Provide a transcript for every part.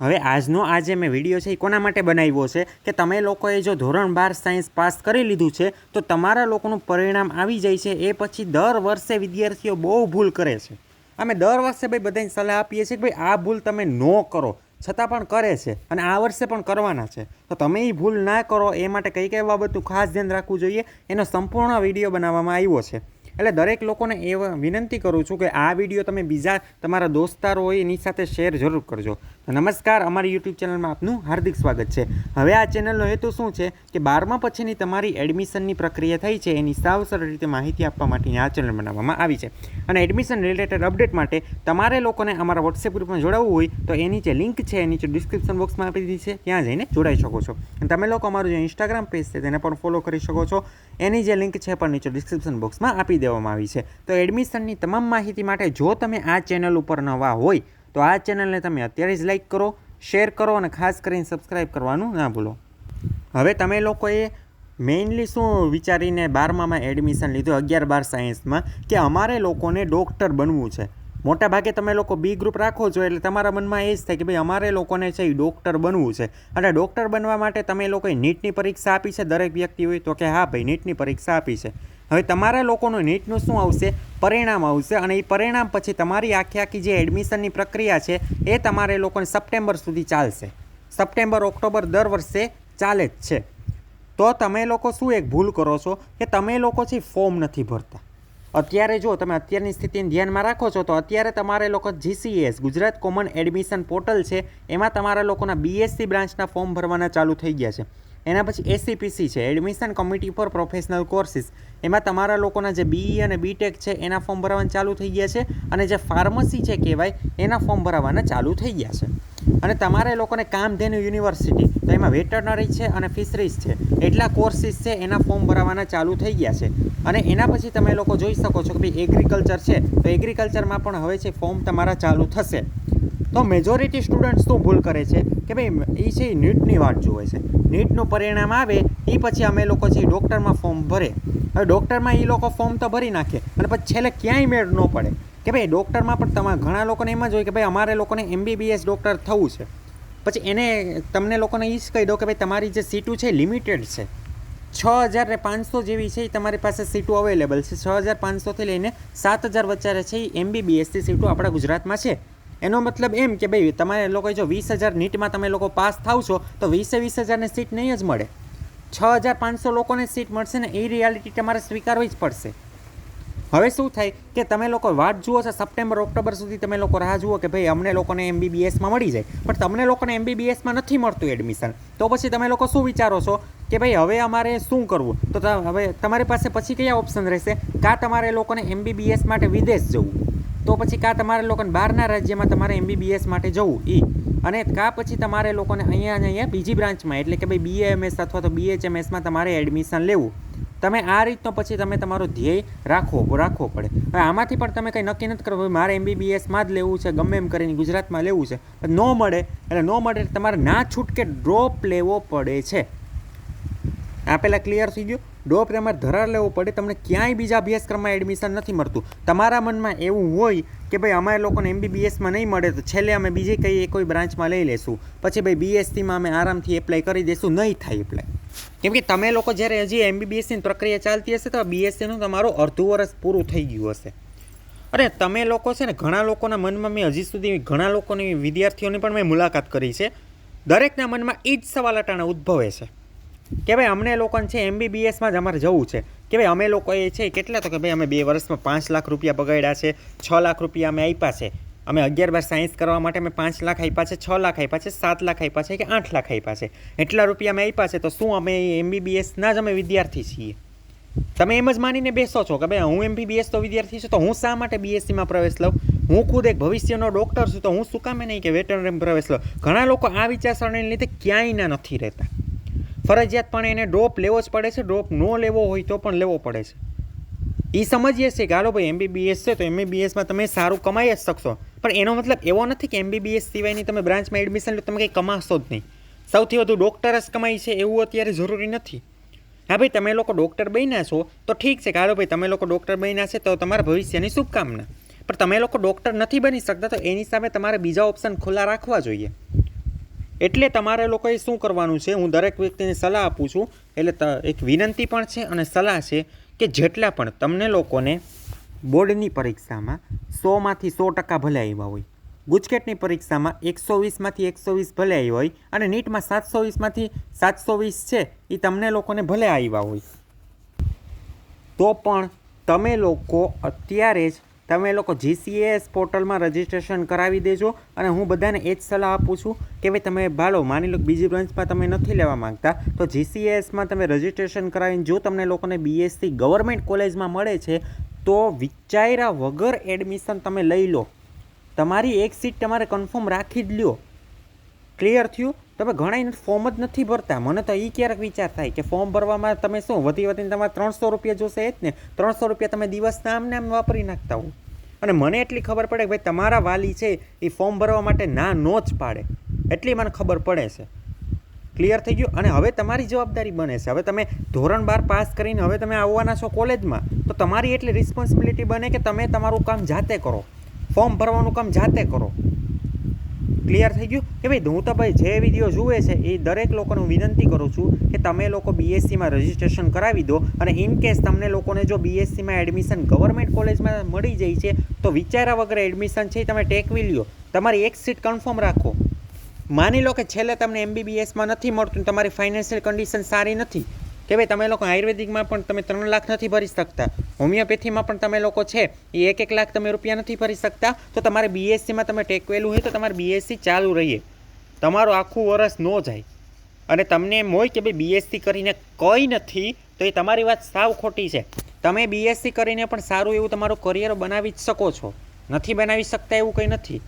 હવે આજનો આ જે મેં વીડિયો છે એ કોના માટે બનાવ્યો છે કે તમે લોકોએ જો ધોરણ બાર સાયન્સ પાસ કરી લીધું છે, તો તમારા લોકોનું પરિણામ આવી જાય છે, એ પછી દર વર્ષે વિદ્યાર્થીઓ બહુ ભૂલ કરે છે. અમે દર વર્ષે ભાઈ બધાને સલાહ આપીએ છીએ કે ભાઈ આ ભૂલ તમે ન કરો, છતાં પણ કરે છે અને આ વર્ષે પણ કરવાના છે. તો તમે એ ભૂલ ના કરો, એ માટે કઈ કઈ બાબતનું ખાસ ધ્યાન રાખવું જોઈએ, એનો સંપૂર્ણ વીડિયો બનાવવામાં આવ્યો છે. એટલે દરેક લોકોને એ વિનંતી કરું છું કે આ વીડિયો તમે બીજા તમારા દોસ્તારો હોય એની સાથે શેર જરૂર કરજો. તો નમસ્કાર, અમારી યુટ્યુબ ચેનલમાં આપનું હાર્દિક સ્વાગત છે. હવે આ ચેનલનો હેતુ શું છે કે બારમા પછીની તમારી એડમિશનની પ્રક્રિયા થઈ છે, એની સાવ સરળ રીતે માહિતી આપવા માટેની આ ચેનલ બનાવવામાં આવી છે. અને એડમિશન રિલેટેડ અપડેટ માટે તમારે લોકોને અમારા વોટ્સએપ ગ્રુપમાં જોડાવવું હોય તો એની જે લિંક છે, એની જે ડિસ્ક્રિપ્શન બોક્સમાં આપી દીધી છે, ત્યાં જઈને જોડાઈ શકો છો. અને તમે લોકો અમારું જે ઇન્સ્ટાગ્રામ પેજ છે, તેને પણ ફોલો કરી શકો છો. એની જે લિંક છે પણ નીચે ડિસ્ક્રિપ્શન બોક્સમાં આપી દેવામાં આવી છે. તો એડમિશનની તમામ માહિતી માટે જો તમે આ ચેનલ ઉપર નવા હોય, તો આ ચેનલને તમે અત્યારે જ લાઇક કરો, શેર કરો અને ખાસ કરીને સબસ્ક્રાઈબ કરવાનું ના ભૂલો. હવે તમે લોકોએ મેઇનલી શું વિચારીને બારમામાં એડમિશન લીધું, અગિયાર બાર સાયન્સમાં, કે અમારે લોકોને ડૉક્ટર બનવું છે? મોટા ભાગે તમે લોકો બી ગ્રુપ રાખો છો, એટલે તમારા મનમાં એ જ થાય કે ભાઈ અમારે લોકોને છે એ ડૉક્ટર બનવું છે. અને ડૉક્ટર બનવા માટે તમે લોકોએ નીટની પરીક્ષા આપી છે, દરેક વ્યક્તિ હોય તો કે હા ભાઈ, નીટની પરીક્ષા આપી છે. હવે તમારા લોકોનું નીટનું શું આવશે? પરિણામ આવશે અને એ પરિણામ પછી તમારી આખી આખી જે એડમિશનની પ્રક્રિયા છે, એ તમારે લોકોને સપ્ટેમ્બર સુધી ચાલશે. સપ્ટેમ્બર, ઓક્ટોબર દર વર્ષે ચાલે જ છે. તો તમે લોકો શું એક ભૂલ કરો છો કે તમે લોકો છે ફોર્મ નથી ભરતા? અત્યારે જો તમે અત્યારની સ્થિતિને ધ્યાનમાં રાખો છો તો અત્યારે તમારે લોકો GCS Gujarat common admission portal છે, એમાં તમારા લોકોના બીએસસી બ્રાન્ચના ફોર્મ ભરવાના ચાલુ થઈ ગયા છે. એના પછી એસીપીસી છે admission committee for professional courses એમાં તમારા લોકોના જે બીઈ અને બીટેક છે, એના ફોર્મ ભરાવાના ચાલુ થઈ ગયા છે અને જે ફાર્મસી છે કહેવાય, એના ફોર્મ ભરાવાના ચાલુ થઈ ગયા છે. અને તમારે લોકોને કામધેનુ યુનિવર્સિટી તો એમાં વેટરનરી છે અને ફિશરીઝ છે. એટલા કોર્સિસ છે, એના ફોર્મ ભરાવાના ચાલુ થઈ ગયા છે. અને એના પછી તમે લોકો જોઈ શકો છો કે ભાઈ એગ્રીકલ્ચર છે, તો એગ્રીકલ્ચરમાં પણ હવે છે ફોર્મ તમારા ચાલુ થશે. તો મેજોરિટી સ્ટુડન્ટ્સ શું ભૂલ કરે છે? કે ભાઈ એ છે નીટની વાટ જુએ છે. નીટનું પરિણામ આવે એ પછી અમે લોકો છે ડૉક્ટરમાં ફોર્મ ભરે, હવે ડૉક્ટરમાં એ લોકો ફોર્મ તો ભરી નાખે, અને પછી છેલ્લે ક્યાંય મેળ ન પડે. કે ભાઈ, ડૉક્ટરમાં પણ તમારા ઘણા લોકોને એમ જ હોય કે ભાઈ, અમારે લોકોને એમબીબીએસ ડૉક્ટર થવું છે. પછી એને તમને લોકોને એ જ કહી દો કે ભાઈ, તમારી જે સીટું છે લિમિટેડ છે. છ હજાર ને પાંચસો જેવી છે એ તમારી પાસે સીટો અવેલેબલ છે. છ હજાર પાંચસોથી લઈને સાત હજાર વચ્ચે છે એ એમબીબીએસની સીટો આપણા ગુજરાતમાં છે. એનો મતલબ એમ કે ભાઈ, તમારે લોકો જો વીસ હજાર નીટમાં તમે લોકો પાસ થાવ છો, તો વીસે વીસ હજારની સીટ નહીં જ મળે. છ હજાર પાંચસો લોકોને સીટ મળશે ને એ રિયાલિટી તમારે સ્વીકારવી જ પડશે. હવે શું થાય કે તમે લોકો વાટ જુઓ છો, સપ્ટેમ્બર, ઓક્ટોબર સુધી તમે લોકો રાહ જુઓ કે ભાઈ, અમને લોકોને એમબીબીએસમાં મળી જાય. પણ તમને લોકોને એમબીબીએસમાં નથી મળતું એડમિશન તો પછી તમે લોકો શું વિચારો છો કે ભાઈ, હવે અમારે શું કરવું? તો હવે તમારી પાસે પછી કયા ઓપ્શન રહેશે? કાં તમારે લોકોને એમબીબીએસ માટે વિદેશ જવું? તો પછી કાં તમારે લોકોને બહારના રાજ્યમાં તમારે એમબીબીએસ માટે જવું એ અને કાં પછી તમારે લોકોને અહીંયા અને અહીંયા બીજી બ્રાન્ચમાં, એટલે કે ભાઈ બીએએમએસ અથવા તો બીએચએમએસમાં તમારે એડમિશન લેવું. તમે આ રીતનો પછી તમે તમારો ધ્યેય રાખવો રાખવો પડે. હવે આમાંથી પણ તમે કંઈ નક્કી નથી કરવું મારે એમબીબીએસમાં જ લેવું છે, ગમે એમ કરીને ગુજરાતમાં લેવું છે. ન મળે, એટલે ન મળે તમારે ના છૂટકે ડ્રોપ લેવો પડે છે. આ પહેલાં ક્લિયર થઈ ગયું? ડોપ તમારે ધરાર લેવો પડે, તમને ક્યાંય બીજા અભ્યાસક્રમમાં એડમિશન નથી મળતું. તમારા મનમાં એવું હોય કે ભાઈ, અમારે લોકોને એમબીબીએસમાં નહીં મળે, તો છેલ્લે અમે બીજી કઈ કોઈ બ્રાન્ચમાં લઈ લેશું. પછી ભાઈ બીએસસીમાં અમે આરામથી એપ્લાય કરી દઈશું નહીં થાય એપ્લાય કેમ કે તમે લોકો જ્યારે હજી એમબીબીએસની પ્રક્રિયા ચાલતી હશે, તો બીએસસીનું તમારું અડધું વર્ષ પૂરું થઈ ગયું હશે. અરે તમે લોકો છે ને, ઘણા લોકોના મનમાં મેં હજી સુધી ઘણા લોકોની વિદ્યાર્થીઓની પણ મેં મુલાકાત કરી છે. દરેકના મનમાં એ જ સવાલ અટાણા ઉદ્ભવે છે. કે ભાઈ અમને લોકોને છે એમબીબીએસમાં જ અમારે જવું છે. કે ભાઈ અમે લોકો એ છે કેટલા તો કે ભાઈ અમે બે વર્ષમાં પાંચ લાખ રૂપિયા બગાડ્યા છે, છ લાખ રૂપિયા અમે આપ્યા છે. અમે અગિયાર બાર સાયન્સ કરવા માટે અમે પાંચ લાખ આપ્યા છે, છ લાખ આપ્યા છે, સાત લાખ આપ્યા છે કે આઠ લાખ આપ્યા છે. એટલા રૂપિયા અમે આપ્યા છે તો શું અમે એમબીબીએસના જ અમે વિદ્યાર્થી છીએ? તમે એમ જ માનીને બેસો છો કે ભાઈ હું એમબીબીએસ તો વિદ્યાર્થી છું તો હું શા માટે બીએસસીમાં પ્રવેશ લઉં? હું ખુદ એક ભવિષ્યનો ડૉક્ટર છું તો હું શું કામે નહીં કે વેટરનરીમાં પ્રવેશ લઉં? ઘણા લોકો આ વિચારસરણીને લીધે ક્યાંય ના નથી રહેતા. ફરજિયાત પણ એને ડ્રોપ લેવો જ પડે છે, ડ્રોપ ન લેવો હોય તો પણ લેવો પડે છે. એ સમજીએ છીએ કે હાલો ભાઈ એમબીબીએસ છે તો એમબીબીએસમાં તમે સારું કમાઈ જ શકશો. પણ એનો મતલબ એવો નથી કે એમબીબીએસ સિવાયની તમે બ્રાન્ચમાં એડમિશન લો તમે કંઈ કમાશો જ નહીં. સૌથી વધુ ડૉક્ટર જ કમાય છે એવું અત્યારે જરૂરી નથી. હા ભાઈ, તમે લોકો ડૉક્ટર બન્યા છો તો ઠીક છે કે હાલો ભાઈ, તમે લોકો ડૉક્ટર બન્યા છે તો તમારા ભવિષ્યની શુભકામના. પણ તમે લોકો ડૉક્ટર નથી બની શકતા તો એની સામે તમારે બીજા ઓપ્શન ખુલ્લા રાખવા જોઈએ. એટલે તમારે લોકોએ શું કરવાનું છે? હું દરેક વ્યક્તિને સલાહ આપું છું. એટલે એક વિનંતી પણ છે અને સલાહ છે કે જેટલા પણ તમને લોકોને બોર્ડની પરીક્ષામાં સોમાંથી સો ટકા ભલે આવ્યા હોય, ગુજકેટની પરીક્ષામાં એકસો વીસમાંથી એકસો વીસ ભલે આવી હોય અને નીટમાં સાતસો વીસમાંથી સાતસો વીસ છે એ તમને લોકોને ભલે આવ્યા હોય. તો પણ તમે લોકો અત્યારે જ તમે લોકો જીસીએસ પોર્ટલમાં રજિસ્ટ્રેશન કરાવી દેજો અને હું બધાને એ જ સલાહ આપું છું કે ભાઈ તમે ભાલો, માની લો બીજી બ્રાન્ચમાં તમે નથી લેવા માંગતા, તો જીસીએસમાં તમે રજિસ્ટ્રેશન કરાવીને જો તમને લોકોને બીએસસી ગવર્મેન્ટ કોલેજમાં મળે છે, તો વિચાર્યા વગર એડમિશન તમે લઈ લો. તમારી એક સીટ તમારે કન્ફર્મ રાખી જ લ્યો. ક્લિયર થયું? તમે ઘણા ફોર્મ જ નથી ભરતા. મને તો એ ક્યારેક વિચાર થાય કે ફોર્મ ભરવામાં તમે શું, વધી વધીને તમારે ત્રણસો રૂપિયા જોશે એ જ ને? ત્રણસો રૂપિયા તમે દિવસના આમને આમ વાપરી નાખતા હો. અને મને એટલી ખબર પડે કે ભાઈ તમારા વાલી છે, એ ફોર્મ ભરવા માટે ના, નો જ પાડે. એટલી મને ખબર પડે છે. ક્લિયર થઈ ગયું? અને હવે તમારી જવાબદારી બને છે. હવે તમે ધોરણ બાર પાસ કરીને હવે તમે આવવાના છો કોલેજમાં, તો તમારી એટલી રિસ્પોન્સિબિલિટી બને કે તમે તમારું કામ જાતે કરો. ફોર્મ ભરવાનું કામ જાતે કરો. ક્લિયર થઈ ગયું? કે ભાઈ, હું તો ભાઈ જે વીડિયો જુએ છે, એ દરેક લોકોને વિનંતી કરું છું કે તમે લોકો બીએસસીમાં રજિસ્ટ્રેશન કરાવી દો અને ઇન કેસ તમને લોકોને જો બીએસસીમાં એડમિશન ગવર્મેન્ટ કોલેજમાં મળી જાય છે, તો વિચાર્યા વગર એડમિશન છે તમે ટેકવી લ્યો તમારી એક સીટ કન્ફર્મ રાખો. માની લો કે છેલ્લે તમને એમબીબીએસમાં નથી મળતું તમારી ફાઇનાન્શિયલ કન્ડિશન સારી નથી, કે ભાઈ, તમે લોકો આયુર્વેદિકમાં પણ તમે ત્રણ લાખ નથી ભરી શકતા. હોમિયોપેથીમાં પણ તમે લોકો છે, એ એક એક લાખ તમે રૂપિયા નથી ભરી શકતા, તો તમારે બીએસસીમાં તમે ટેકવેલું હોય તો તમારે બીએસસી ચાલુ રહીએ. તમારું આખું વરસ ન જાય. અને તમને એમ હોય કે ભાઈ બીએસસી કરીને કંઈ નથી, તો એ તમારી વાત સાવ ખોટી છે. તમે બીએસસી કરીને પણ સારું એવું તમારું કરિયર બનાવી જ શકો છો. નથી બનાવી શકતા એવું કંઈ નથી.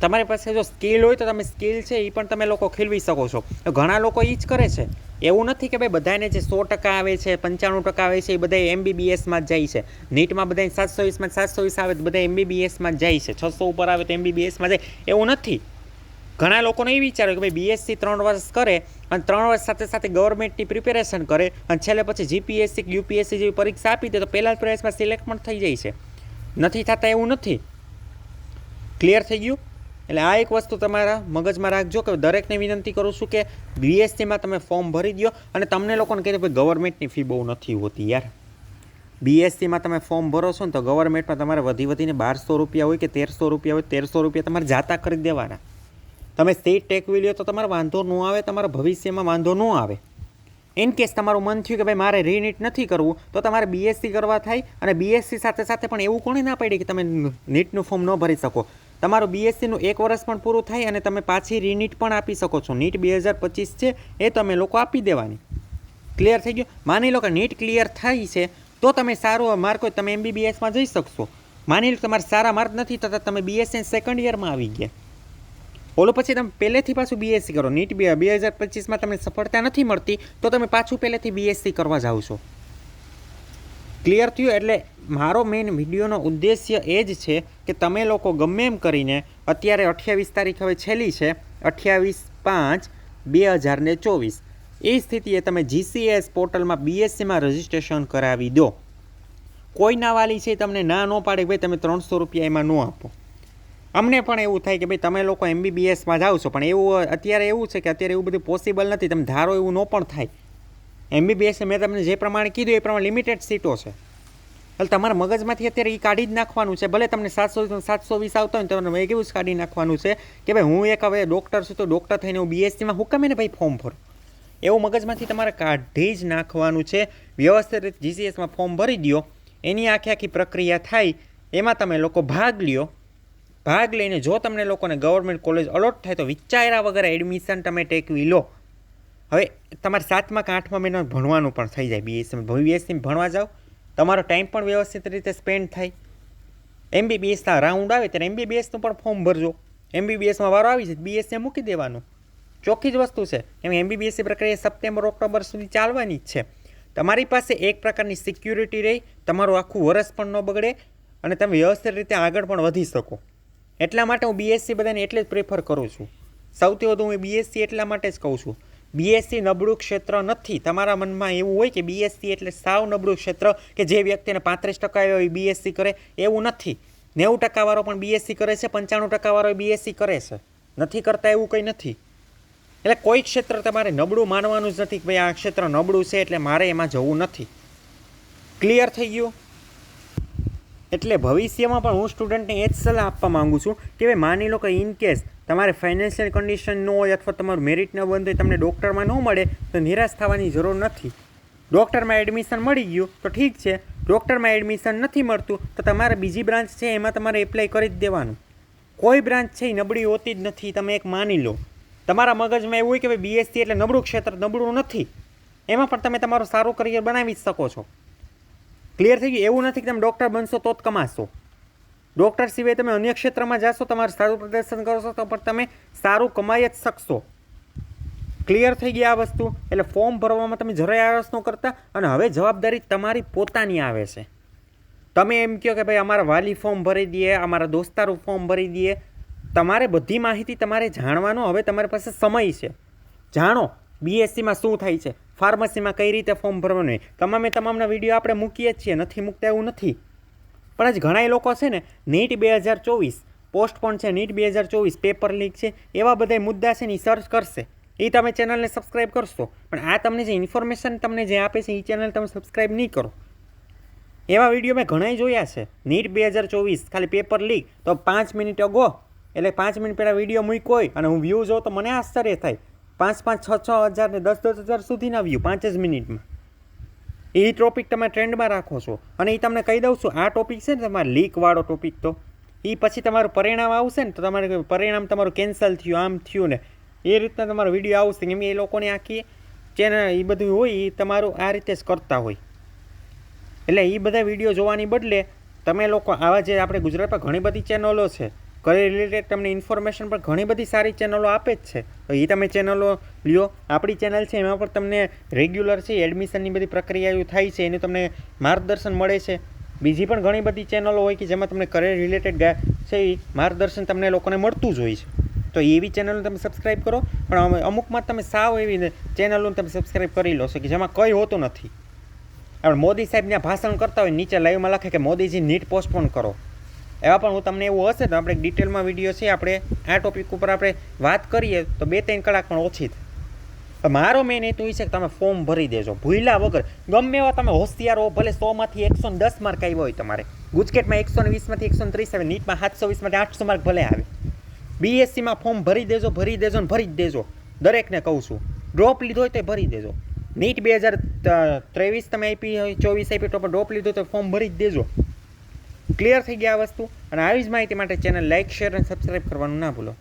તમારી પાસે જો સ્કિલ હોય તો તમે સ્કિલ છે એ પણ તમે લોકો ખીલવી શકો છો. ઘણા લોકો એ જ કરે છે. એવું નથી કે ભાઈ બધાને જે સો ટકા આવે છે, પંચાણું ટકા આવે છે, એ બધા એમબીબીએસમાં જ જાય છે. નીટમાં બધા સાતસો વીસમાં સાતસો વીસ આવે તો બધા એમબીબીએસમાં જ જાય છે. છસો ઉપર આવે તો એમબીબીએસમાં જાય. એવું નથી. ઘણા લોકોને એ વિચારે કે ભાઈ બીએસસી ત્રણ વર્ષ કરે અને ત્રણ વર્ષ સાથે સાથે ગવર્મેન્ટની પ્રિપેરેશન કરે અને છેલ્લે પછી જીપીએસસી કે યુપીએસસી જેવી પરીક્ષા આપી દે તો પહેલાં જ પ્રયાસમાં સિલેક્ટ પણ થઈ જાય છે. નથી થતા એવું નથી. ક્લિયર થઈ ગયું? એટલે આ એક વસ્તુ તમારા મગજમાં રાખજો કે દરેકને વિનંતી કરું છું કે બીએસસીમાં તમે ફોર્મ ભરી દો અને તમને લોકોને કહે ભાઈ ગવર્મેન્ટની ફી બહુ નથી હોતી યાર. બીએસસીમાં તમે ફોર્મ ભરો છો ને તો ગવર્મેન્ટમાં તમારે વધી વધીને બારસો રૂપિયા હોય કે તેરસો રૂપિયા હોય, તેરસો રૂપિયા તમારે જાતા કરી દેવાના. તમે સ્ટેટ ટેકવી લ્યો તો તમારે વાંધો ન આવે, તમારા ભવિષ્યમાં વાંધો ન આવે. ઇન કેસ તમારું મન થયું કે ભાઈ મારે રીનીટ નથી કરવું, તો તમારે બીએસસી કરવા થાય અને બીએસસી સાથે સાથે પણ એવું કોણે ના પાડી કે તમે નીટનું ફોર્મ ન ભરી શકો. તમારું બીએસસીનું એક વર્ષ પણ પૂરું થાય અને તમે પાછી રીનીટ પણ આપી શકો છો. નીટ બે હજાર પચીસ છે, એ તમે લોકો આપી દેવાની. ક્લિયર થઈ ગયું? માની લો કે નીટ ક્લિયર થાય છે, તો તમે સારો માર્ક હોય, તમે એમબીબીએસમાં જઈ શકશો. માની લો તમારે સારા માર્ક નથી થતા, તમે બીએસસી સેકન્ડ યરમાં આવી ગયા. ઓલો પછી તમે પહેલેથી પાછું બીએસસી કરો. નીટ બે બે હજાર પચીસમાં તમને સફળતા નથી મળતી, તો તમે પાછું પહેલેથી બીએસસી કરવા જાઓ છો. ક્લિયર થયું? એટલે મારો મેઇન વિડીયોનો ઉદ્દેશ્ય એ જ છે કે તમે લોકો ગમે એમ કરીને અત્યારે અઠ્યાવીસ તારીખ હવે છેલ્લી છે, અઠ્યાવીસ પાંચ બે હજાર ને ચોવીસ. એ સ્થિતિએ તમે જીસીએસ પોર્ટલમાં બીએસસીમાં રજિસ્ટ્રેશન કરાવી દો. કોઈના વાલી છે તમને ના ન પાડે ભાઈ તમે ત્રણસો રૂપિયા એમાં ન આપો. અમને પણ એવું થાય કે ભાઈ તમે લોકો એમબીબીએસમાં જાઓ છો, પણ એવું અત્યારે એવું છે કે અત્યારે એવું બધું પોસિબલ નથી, તમે ધારો એવું ન પણ થાય. એમબીબીએસ મેં તમને જે પ્રમાણે કીધું એ પ્રમાણે લિમિટેડ સીટો છે. એટલે તમારા મગજમાંથી અત્યારે એ કાઢી જ નાખવાનું છે. ભલે તમને સાતસો સાતસો વીસ આવતા હોય તો તમને કેવું જ કાઢી નાખવાનું છે કે ભાઈ હું એક હવે ડૉક્ટર છું તો ડૉક્ટર થઈને હું બીએસસીમાં હું કમે ને ભાઈ ફોર્મ ભરું? એવું મગજમાંથી તમારે કાઢી જ નાખવાનું છે. વ્યવસ્થિત રીતે જીસીએસમાં ફોર્મ ભરી દો એની આખી આખી પ્રક્રિયા થાય. એમાં તમે લોકો ભાગ લ્યો. ભાગ લઈને જો તમને લોકોને ગવર્મેન્ટ કોલેજ અલોટ થાય તો વિચાર્યા વગર એડમિશન તમે ટેકવી લો. હવે તમારે સાતમા કે આઠમા મહિના ભણવાનું પણ થઈ જાય. બીએસસી બીએસસી ભણવા જાઓ, તમારો ટાઈમ પણ વ્યવસ્થિત રીતે સ્પેન્ડ થાય. એમબીબીએસના રાઉન્ડ આવે ત્યારે એમબીબીએસનું પણ ફોર્મ ભરજો. એમબીબીએસમાં વારો આવી જાય બીએસસી મૂકી દેવાનું. ચોખ્ખી જ વસ્તુ છે. કેમ એમબીબીએસની પ્રક્રિયા સપ્ટેમ્બર, ઓક્ટોબર સુધી ચાલવાની જ છે. તમારી પાસે એક પ્રકારની સિક્યુરિટી રહી, તમારું આખું વરસ પણ ન બગડે અને તમે વ્યવસ્થિત રીતે આગળ પણ વધી શકો. એટલા માટે હું બીએસસી બધાને એટલે જ પ્રેફર કરું છું. સૌથી વધુ હું બીએસસી એટલા માટે જ કહું છું. બીએસસી નબળું ક્ષેત્ર નથી. તમારા મનમાં એવું હોય કે બીએસસી એટલે સાવ નબળું ક્ષેત્ર કે જે વ્યક્તિને પાંત્રીસ ટકા આવ્યો એ બીએસસી કરે, એવું નથી. નેવું ટકાવાળો પણ બીએસસી કરે છે, પંચાણું ટકાવાળો બીએસસી કરે છે. નથી કરતા એવું કંઈ નથી. એટલે કોઈ ક્ષેત્ર તમારે નબળું માનવાનું જ નથી કે ભાઈ આ ક્ષેત્ર નબળું છે એટલે મારે એમાં જવું નથી. ક્લિયર થઈ ગયું? એટલે ભવિષ્યમાં પણ હું સ્ટુડન્ટને એ જ સલાહ આપવા માગું છું કે ભાઈ માની લો કે ઇન કેસ તમારે ફાઇનાન્શિયલ કન્ડિશન ન હોય અથવા તમારું મેરિટ ન બંધ હોય, તમને ડૉક્ટરમાં ન મળે, તો નિરાશ થવાની જરૂર નથી. ડૉક્ટરમાં એડમિશન મળી ગયું, તો ઠીક છે. ડૉક્ટરમાં એડમિશન નથી મળતું, તો તમારે બીજી બ્રાન્ચ છે, એમાં તમારે એપ્લાય કરી જ દેવાનું. કોઈ બ્રાન્ચ છે, એ નબળી હોતી જ નથી, તમે એક માની લો. તમારા મગજમાં એવું હોય કે ભાઈ બીએસસી એટલે નબળું ક્ષેત્ર, નબળું નથી. એમાં પણ તમે તમારું સારું કરિયર બનાવી જ શકો છો. ક્લિયર થઈ ગયું? એવું નથી કે તમે ડૉક્ટર બનશો તો જ કમાશો. ડૉક્ટર સિવાય તમે અન્ય ક્ષેત્રમાં જાશો, તમારું સારું પ્રદર્શન કરશો તો પણ તમે સારું કમાઈ જ શકશો. ક્લિયર થઈ ગયા આ વસ્તુ? એટલે ફોર્મ ભરવામાં તમે જરાય આળસ ન કરતા અને હવે જવાબદારી તમારી પોતાની આવે છે. તમે એમ કહો કે ભાઈ અમારા વાલી ફોર્મ ભરી દઈએ, અમારા દોસ્તારું ફોર્મ ભરી દઈએ. તમારે બધી માહિતી તમારે જાણવાનો હવે તમારી પાસે સમય છે. જાણો બીએસસીમાં શું થાય છે? ફાર્મસીમાં કઈ રીતે ફોર્મ ભરવાનું તમામે તમામના વીડિયો આપણે મૂકીએ છીએ, નથી મૂકતા એવું નથી. પણ આજ ઘણા લોકો છે ને નીટ બે હજાર ચોવીસ, પોસ્ટ પણ છે નીટ બે હજાર ચોવીસ, પેપર લીક છે, એવા બધા મુદ્દા છે ને એ સર્ચ કરશે. એ તમે ચેનલને સબસ્ક્રાઈબ કરશો. પણ આ તમને જે ઇન્ફોર્મેશન તમને જે આપે છે એ ચેનલ તમે સબસ્ક્રાઈબ નહીં કરો. એવા વીડિયો મેં ઘણાય જોયા છે. નીટ બે હજાર ચોવીસ, ખાલી પેપર લીક, તો પાંચ મિનિટ અગો. એટલે પાંચ મિનિટ પહેલાં વીડિયો મૂક્યો હોય અને હું વ્યૂ જોઉં તો મને આશ્ચર્ય થાય. પાંચ પાંચ છ છ હજાર ને દસ દસ હજાર સુધીના વ્યૂ પાંચ જ મિનિટમાં. એ ટોપિક તમે ટ્રેન્ડમાં રાખો છો. અને એ તમને કહી દઉં છું, આ ટોપિક છે ને તમારે લીકવાળો ટોપિક તો. એ પછી તમારું પરિણામ આવશે ને તો તમારે પરિણામ તમારું કેન્સલ થયું, આમ થયું ને. એ રીતના તમારો વીડિયો આવશે કેમ એ લોકોને આખી ચેનલ એ બધું હોય એ તમારું આ રીતે જ કરતા હોય. એટલે એ બધા વીડિયો જોવાની બદલે તમે લોકો આવા જે આપણે ગુજરાતમાં ઘણી બધી ચેનલો છે કરિયર રિલેટેડ તમને ઇન્ફોર્મેશન પણ ઘણી બધી સારી ચેનલો આપે જ છે. તો એ તમે ચેનલો લ્યો, આપણી ચેનલ છે, એમાં પણ તમને રેગ્યુલર છે એડમિશનની બધી પ્રક્રિયાઓ થાય છે, એનું તમને માર્ગદર્શન મળે છે. બીજી પણ ઘણી બધી ચેનલો હોય કે જેમાં તમને કરિયર રિલેટેડ છે એ માર્ગદર્શન તમને લોકોને મળતું જ હોય છે. તો એવી ચેનલો તમે સબસ્ક્રાઈબ કરો, પણ અમુકમાં તમે સાવ એવી ચેનલો તમે સબસ્ક્રાઈબ કરી લો છો કે જેમાં કંઈ હોતું નથી. આપણે મોદી સાહેબ ભાષણ કરતા હોય નીચે લાઈવમાં લખે કે મોદીજી નીટ પોસ્ટપોન કરો. એવા પણ હું તમને એવું હશે, તો આપણે ડિટેલમાં વીડિયો છે, આપણે આ ટોપિક ઉપર આપણે વાત કરીએ, તો બે ત્રણ કલાક પણ ઓછી મારો મેન હેતુ એ છે કે તમે ફોર્મ ભરી દેજો, ભૂલ્યા વગર. ગમે એવા તમે હોશિયાર હો, ભલે સોમાંથી એકસો દસ માર્ક આવ્યો હોય તમારે. ગુજકેટમાં એકસો ને વીસમાંથી એકસો ત્રીસ આવે, નીટમાં સાતસો વીસમાંથી આઠસો માર્ક ભલે આવે. બીએસસીમાં ફોર્મ ભરી દેજો ભરી દેજો ને ભરી જ દેજો. દરેકને કહું છું ડ્રોપ લીધો હોય તો ભરી દેજો. નીટ બે હજાર ત્રેવીસ તમે આપી હોય, ચોવીસ આપી તો પણ ડ્રોપ લીધો તો ફોર્મ ભરી જ દેજો. ક્લિયર થઈ ગયા આ વસ્તુ. અને આવી જ માહિતી માટે ચેનલ લાઇક શેર અને સબસ્ક્રાઈબ કરવાનું ના ભૂલો.